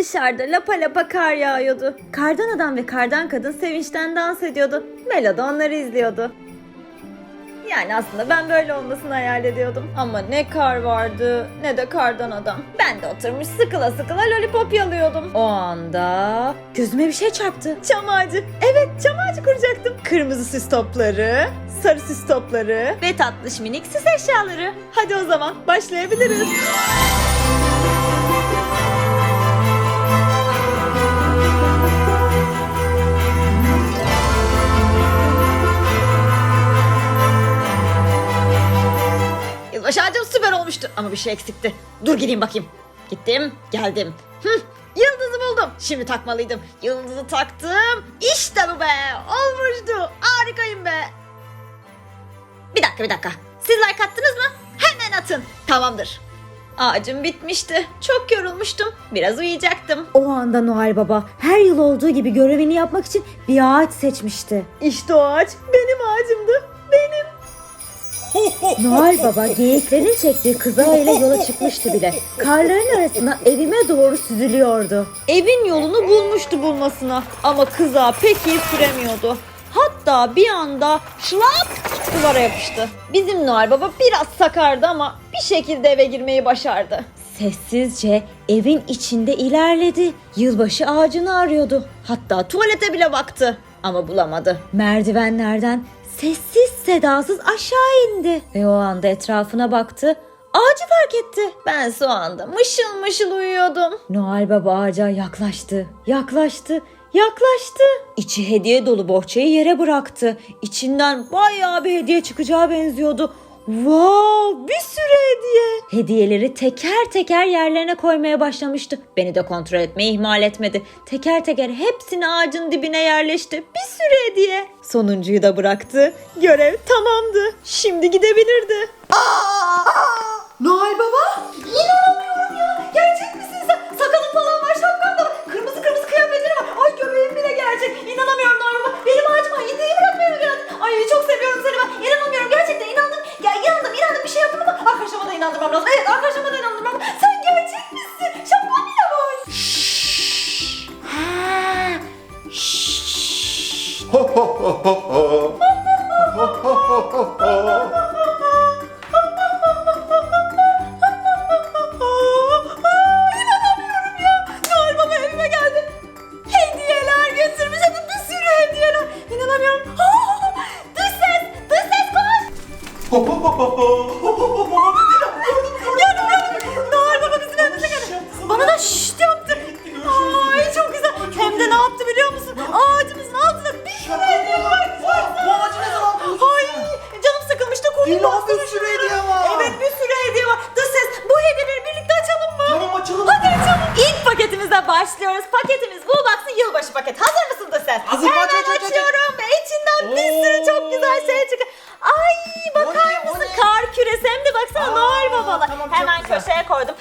Dışarıda lapa lapa kar yağıyordu. Kardan adam ve kardan kadın sevinçten dans ediyordu. Melo da onları izliyordu. Yani aslında ben böyle olmasını hayal ediyordum. Ama ne kar vardı ne de kardan adam. Ben de oturmuş sıkıla sıkıla lollipop yalıyordum. O anda gözüme bir şey çarptı. Çam ağacı. Evet çam ağacı kuracaktım. Kırmızı süs topları, sarı süs topları ve tatlış minik süs eşyaları. Hadi o zaman başlayabiliriz. Ağacım süper olmuştu ama bir şey eksikti. Dur gideyim bakayım. Gittim, geldim. Hı, yıldızı buldum. Şimdi takmalıydım. Yıldızı taktım. İşte bu be. Olmuştu. Harikayım be. Bir dakika bir dakika. Siz like attınız mı? Hemen atın. Tamamdır. Ağacım bitmişti. Çok yorulmuştum. Biraz uyuyacaktım. O anda Noel Baba her yıl olduğu gibi görevini yapmak için bir ağaç seçmişti. İşte o ağaç benim ağacımdı. Benim. Noel Baba geyiklerin çektiği kıza ile yola çıkmıştı bile. Karların arasında evime doğru süzülüyordu. Evin yolunu bulmuştu bulmasına ama kıza pek iyi süremiyordu. Hatta bir anda şlap duvara yapıştı. Bizim Noel Baba biraz sakardı ama bir şekilde eve girmeyi başardı. Sessizce evin içinde ilerledi. Yılbaşı ağacını arıyordu. Hatta tuvalete bile baktı ama bulamadı. Merdivenlerden sessiz sedasız aşağı indi. Ve o anda etrafına baktı. Ağacı fark etti. Ben o anda mışıl mışıl uyuyordum. Noel Baba ağaca yaklaştı, yaklaştı, yaklaştı. İçi hediye dolu bohçayı yere bıraktı. İçinden bayağı bir hediye çıkacağı benziyordu. Wow, bir sürü hediye. Hediyeleri teker teker yerlerine koymaya başlamıştı. Beni de kontrol etmeyi ihmal etmedi. Teker teker hepsini ağacın dibine yerleşti. Bir sürü hediye. Sonuncuyu da bıraktı. Görev tamamdı. Şimdi gidebilirdi. Noel Baba? İnanamıyorum oh,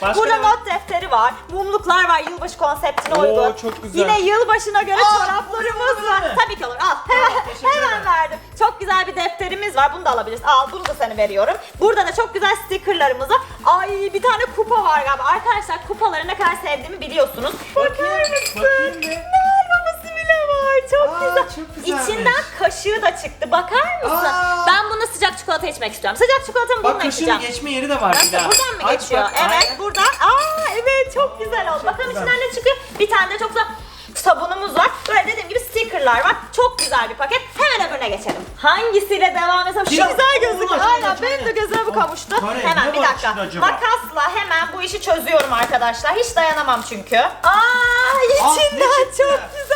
Başka Burada ne var? not defteri var. Mumluklar var yılbaşı konseptine Oo, uygun. çok güzel. Yine yılbaşına göre Aa, çoraplarımız var. güzel. Tabii ki olur al. Hemen, teşekkür hemen ederim. verdim. Çok güzel bir defterimiz var. Bunu da alabilirsin. Al bunu da sana veriyorum. Burada da çok güzel stickerlarımız var. Ay bir tane kupa var galiba. Arkadaşlar kupaları ne kadar sevdiğimi biliyorsunuz. Bakar Bakayım, mısın? bakayım bir. Güzelmiş. İçinden kaşığı da çıktı. Bakar mısın? Aa. Ben buna sıcak çikolata içmek istiyorum. Sıcak çikolatamı bununla Bak kaşığın içeceğim. geçme yeri de var bir Nasıl? daha. Buradan mı Aç geçiyor? bak, evet aynen. buradan. Aa evet çok güzel oldu. Bakalım güzel. içinden ne çıkıyor. Bir tane de çok güzel sabunumuz var. Böyle dediğim gibi stickerlar var. Çok güzel bir paket. Hemen öbürüne geçelim. Hangisiyle devam etsem? Şu güzel gözüküyor. Aşkına, Aynen benim de gözüme bu kavuştu. Kare, Hemen ne bir var dakika. içinde acaba? Makasla hemen bu işi çözüyorum arkadaşlar. Hiç dayanamam çünkü. Aa içinden ne çıktı? çok güzel.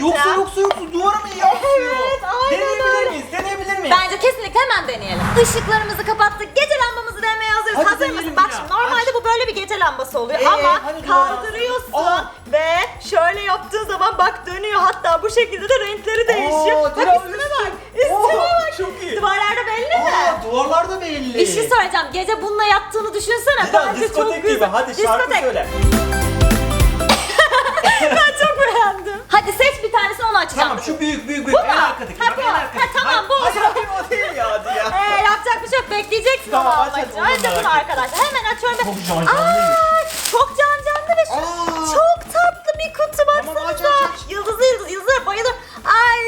Yoksa yoksa yoksa duvara mı yansıyor? Evet, aynen Deneyebilir öyle. miyiz? Deneyebilir miyiz? Bence kesinlikle hemen deneyelim. Işıklarımızı kapattık. Gece lambamızı denemeye hazırız. Hadi Hazır deneyelim mısın? Bak ya. şimdi normalde bu böyle bir gece lambası oluyor Ee, ama hadi kaldırıyorsun Aa. ve şöyle yaptığın zaman bak dönüyor. Hatta bu şekilde de renkleri değişiyor. bak direkt üstüne üstü. bak. Üstüne Oo, bak. çok iyi. Duvarlarda belli mi? Aa duvarlar da belli. Bir şey söyleyeceğim. Gece bununla yattığını düşünsene. Bir daha Bence çok diskotek güzel. gibi. Hadi şarkı Diskotek. söyle. Hadi seç bir tanesini onu açacağım. Tamam şu büyük büyük büyük. Bu mu? En arkadaki. Ha, tamam. Ha, tamam bu. Hadi hadi o değil ya hadi ya. Ee, yapacak bir şey yok. Bekleyeceksin Tamam, onu aç, aç, Hadi bunu ettim. arkadaşlar. Hemen açıyorum. Çok can canlıymış. Aa, çok can canlı ve şu çok tatlı bir kutu Tamam, aç, baksanıza. Yıldızlı yıldız, yıldızlara bayılırım. Ay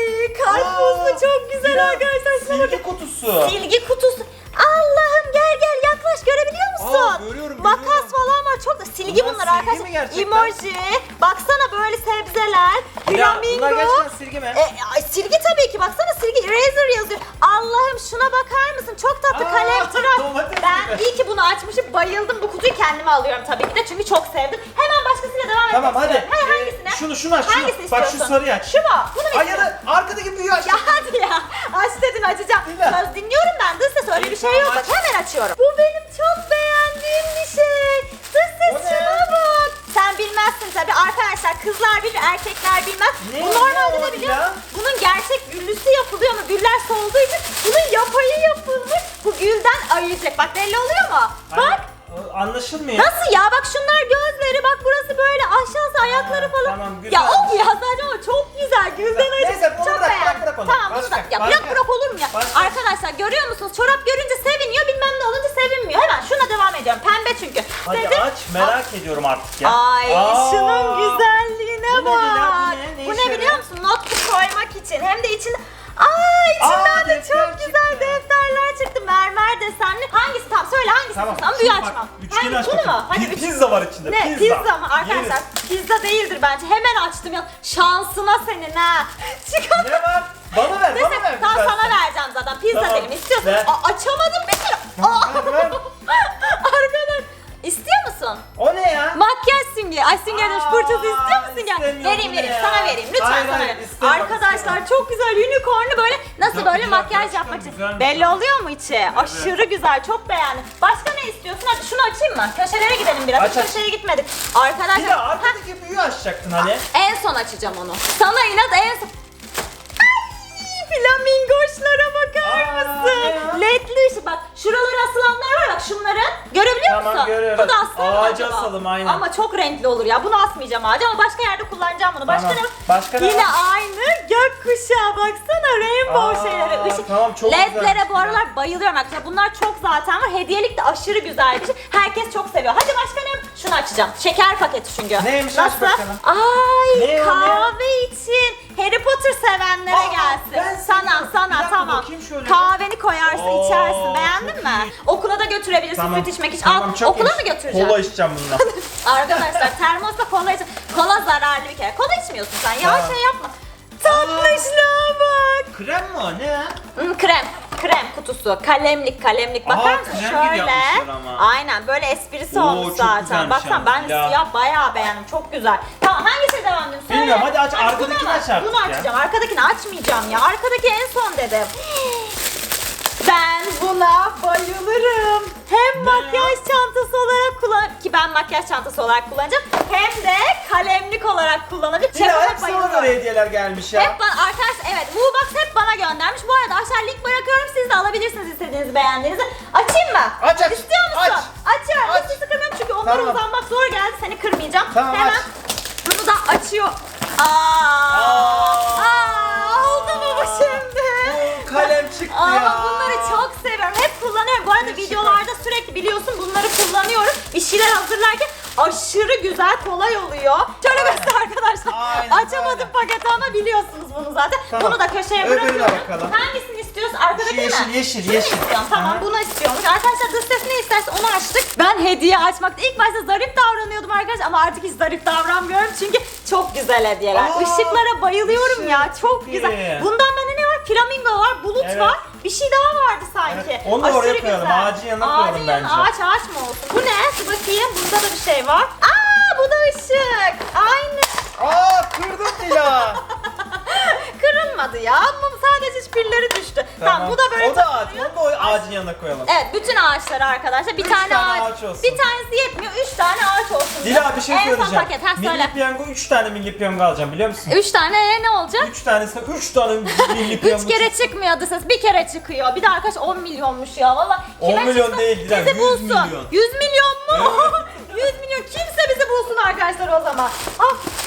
karpuzlu Aa, çok güzel Ya, arkadaşlar. Şuna bakın. Kutusu. Silgi kutusu. Allah'ım gel gel yaklaş görebiliyor musun? Aa, görüyorum, Makas falan var çok da silgi bunlar, Bunlar silgi mi arkadaşlar. Emoji. Baksana böyle sebzeler. Flamingo. bunlar gerçekten silgi mi? E, ay, silgi tabii ki baksana silgi eraser yazıyor. Allah'ım şuna bakar mısın? Çok tatlı Aa, kalem tıraş. domates Ben gibi. iyi ki bunu açmışım. Bayıldım. Bu kutuyu kendime alıyorum tabii ki de çünkü çok sevdim. Hemen başkasıyla devam etmek Tamam hadi. Hayır Ee, hangisine? şunu şunu aç şunu. Hangisini Bak şu istiyorsun? sarıyı aç. Şu mu? Bunu mu Ay ya istiyorsun? da arkadaki büyüğü aç. Ya hadi ya. Aç dedin açacağım. Dila. Söz dinliyorum ben. Dış ses öyle bir şey yok. Bak hemen açıyorum. Bu benim erkekler bilmez. Ne? Bu normalde o ne biliyor musun? Bunun gerçek güllüsü yapılıyor ama güller solduğu için bunun yapayı yapılmış. Bu gülden ayıyacak. Bak belli oluyor mu? Bak. Ay, Anlaşılmıyor. Nasıl ya? Bak şunlar gözleri. Bak burası böyle. Aşağısı ayakları falan. tamam, ya güzelmiş. of ya sadece ama çok güzel. Gülden Neyse, ayıcık. bunu Çok bırak, beğendim. bırak, bırak onu. Tamam bunu Başka, da. Ya başka. bırak bırak olur mu ya? Başka. Arkadaşlar görüyor musunuz? Çorap görünce seviniyor. Bilmem ne olunca sevinmiyor. Hemen şuna devam ediyorum. Pembe çünkü. Hadi Dedim. aç merak ediyorum artık ya. Ay Aa. şunun güzelliğine Bu ne bak. Bu ne? Ne Bu işe ne biliyor yarıyor? musun? Not koymak için. Hem de içinde Aa içinden Aa, de defter çok güzel çıktı. defterler çıktı. Mermer desenli. Hangisi tam? Söyle hangisi Tamam. tam? Büyü şimdi bak. Üçgeni Hangi aç bunu mu? Pi- üç- pizza var içinde. Ne? Pizza, mı? Arkadaşlar pizza değildir bence. Hemen açtım ya. Şansına senin ha. Çıkar. Ne var? Bana ver, Neyse bana ver. tamam güzel. sana vereceğim zaten. Pizza Tamam, dedim. İstiyorsun. ver. Aa, açamadım bir kere. Aa. ver, ver. Musun? O ne ya? Makyaj simge. Ay simge demiş fırçası istiyor musun? Gel. istemiyorum Vereyim vereyim. ya. Sana vereyim. Lütfen Hayır, sana hayır, vereyim. istemem, Arkadaşlar istemem. çok güzel unicornlu böyle nasıl Çok böyle makyaj gerçekten yapmak için. Belli oluyor mu içi? Aşırı güzel. Çok beğendim. Başka ne istiyorsun? Hadi şunu açayım mı? Köşelere gidelim biraz. Aç, Hiç aç. köşeye gitmedik. Bir Arkadaşlar. de Heh, arkadaki büyüğü açacaktın hani. en son açacağım onu. Sana inat en son. Ay, flamingoşlara bakar Aa, mısın? ya? Ledli ışık bak. Şuralara asılanlar var bak şunların. Görebiliyor Tamam, musun? görüyorum. Bu da aslan mı Ağaca acaba? asalım, aynen. Ama çok renkli olur ya. Bunu asmayacağım ağaca ama başka yerde kullanacağım bunu. Başka Tamam. ne? Başka ne Yine var? aynı gökkuşağı. Baksana rainbow Aa, şeyleri. Işık. tamam, çok Ledlere güzelmiş bu aralar bayılıyorum arkadaşlar. Bunlar çok zaten var. Hediyelik de aşırı güzel bir şey. Herkes çok seviyor. Hadi başka ne? Şunu açacağım. Şeker paketi çünkü. Neymiş? Aç bakalım. Ay Ne o, ne? kahve için. Harry Potter sevenlere Aa, gelsin. ben sana seviyorum. Bir sana dakika tamam. bakayım şöyle. Kahveni koyarsın Oo, içersin. Beğendin çok mi? Okula da götürebilirsin Tamam. süt içmek için. Tamam, Al, çok okula iyi. mı götüreceksin? Kola içeceğim bundan. Arkadaşlar termosla kola için. Kola zararlı bir kere. Kola içmiyorsun sen. Ya Tamam. şey yapma. Tatlışlığa bak. Krem mi o? Ne? Hmm, krem. Krem kutusu. Kalemlik kalemlik. Bakar Aa, mısın? krem gibi Şöyle. yapmışlar ama. Aynen böyle esprisi Oo, olmuş çok zaten. güzelmiş Baksana ben ya. siyah bayağı beğendim. Çok güzel. Tamam hangisi devam edelim? Söyle. Bilmiyorum, hadi aç. bunu Arkadakini aç artık Bunu ya. açacağım. Arkadakini açmayacağım ya. Arkadaki en son dedim. Ben buna bayılırım. Hem makyaj çantası olarak kullan ki ben makyaj çantası olarak kullanacağım. Hem de kalemlik olarak kullanabilirim. Dila Şefime hep sana bayılıyorum. göre hediyeler gelmiş ya. Hep bana arkadaşlar evet Woolbox hep bana göndermiş. Bu arada aşağı link bırakıyorum. Siz de alabilirsiniz istediğinizi beğendiğinizi. Açayım mı? Aç, aç. İstiyor musun? Aç. Açıyorum. Aç. Hiç sizi kırmıyorum çünkü onlara Tamam. uzanmak zor geldi. Seni kırmayacağım. Tamam, Hemen aç. bunu da açıyor. Aa. Aa. Aa. Oldu mu bu şimdi? Oo, kalem çıktı Ama ya. bunları şeyler hazırlarken aşırı güzel kolay oluyor. Şöyle göster arkadaşlar. Aynen, Açamadım paketi ama biliyorsunuz bunu zaten. Tamam. Bunu da köşeye Öbürüne bırakıyorum. bakalım. Hangisini istiyorsun? Arkadaki Şu yeşil, mi? yeşil, Şunu yeşil. istiyorum. Tamam Aha. bunu istiyormuş. Arkadaşlar dış ses ne isterse onu açtık. Ben hediye açmakta ilk başta zarif davranıyordum arkadaşlar ama artık hiç zarif davranmıyorum çünkü çok güzel hediyeler. Aa, Işıklara bayılıyorum ışık, ya. Çok güzel. Bundan? Flamingo var, bulut Evet. var. Bir şey daha vardı sanki. Evet, onu da oraya koyalım, güzel. ağacın yanına koyalım Ağacın yanına, bence. Ağaç ağaç mı olsun? Bu ne? Dur bakayım. Bunda da bir şey var. Aa bu da ışık. Aynı. Aa kırdım Dila. Kırılmadı ya ama sadece pilleri düştü. Tamam, bu da böyle O da ağaç. takılıyor. Onu da o ağacın yanına koyalım. Evet bütün ağaçları arkadaşlar. Bir Üç tane, tane ağaç. olsun. Bir tanesi yetmiyor. Üç tane ağaç olsun. Dila bir şey en son söyleyeceğim. paket. Ha söyle. Milli piyango 3 tane milli piyango alacağım biliyor musun? Üç tane ne olacak? 3 tanesine 3 tane milli piyango. Üç kere çıkmıyordu ses. Bir kere çıkıyor. Bir de arkadaş 10 milyonmuş ya. Valla 10 kime milyon çıksa değil, Dilan, Bizi 100 bulsun. milyon. 100 milyon mu? 100 milyon. Kimse bizi bulsun arkadaşlar o zaman. Ah.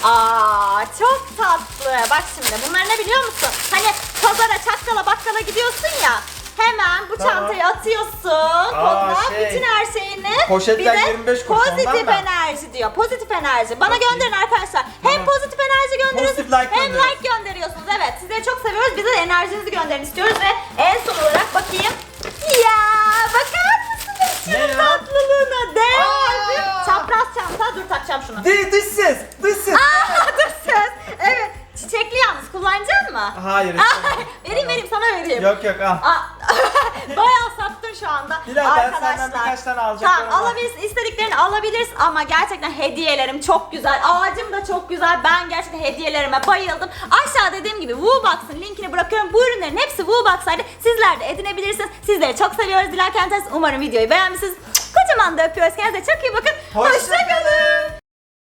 Aa çok tatlı. Bak şimdi bunlar ne biliyor musun? Hani pazara, çakkala, bakkala gidiyorsun ya. Hemen bu Tamam. çantayı atıyorsun. Kodla şey. bütün her şeyini. Poşetler bir de 25 kuruş, ondan Pozitif enerji diyor. Pozitif enerji. Bana Bakayım. gönderin arkadaşlar. Hem Tamam. pozitif enerji gönderiyorsunuz Pozitif like hem gönderiyoruz. like gönderiyorsunuz. Evet sizleri çok seviyoruz. Bize de enerjinizi gönderin istiyoruz ve en son olarak bakayım. Ya bakar mısınız Ne şunun ya? tatlılığına? D Aa! harfi. Çapraz çanta. Dur takacağım şunu. Di- Dış ses. Dış ses. Aa, dur söz. Evet. Çiçekli yalnız kullanacak mı? Hayır. Aa, vereyim vereyim sana vereyim. Yok yok al. Aa, Bayağı sattın şu anda. Bilal, ben Arkadaşlar. senden birkaç tane alacaklarım Tamam alabilirsin. istediklerini alabilirsin ama gerçekten hediyelerim çok güzel. Ağacım da çok güzel. Ben gerçekten hediyelerime bayıldım. Aşağı dediğim gibi Woobox'ın linkini bırakıyorum. Bu ürünlerin hepsi Woobox'larda. Sizler de edinebilirsiniz. Sizleri çok seviyoruz. Dilerken Umarım videoyu beğenmişsiniz. Kocaman da öpüyoruz. Kendinize çok iyi bakın. Hoşça Hoşçakalın.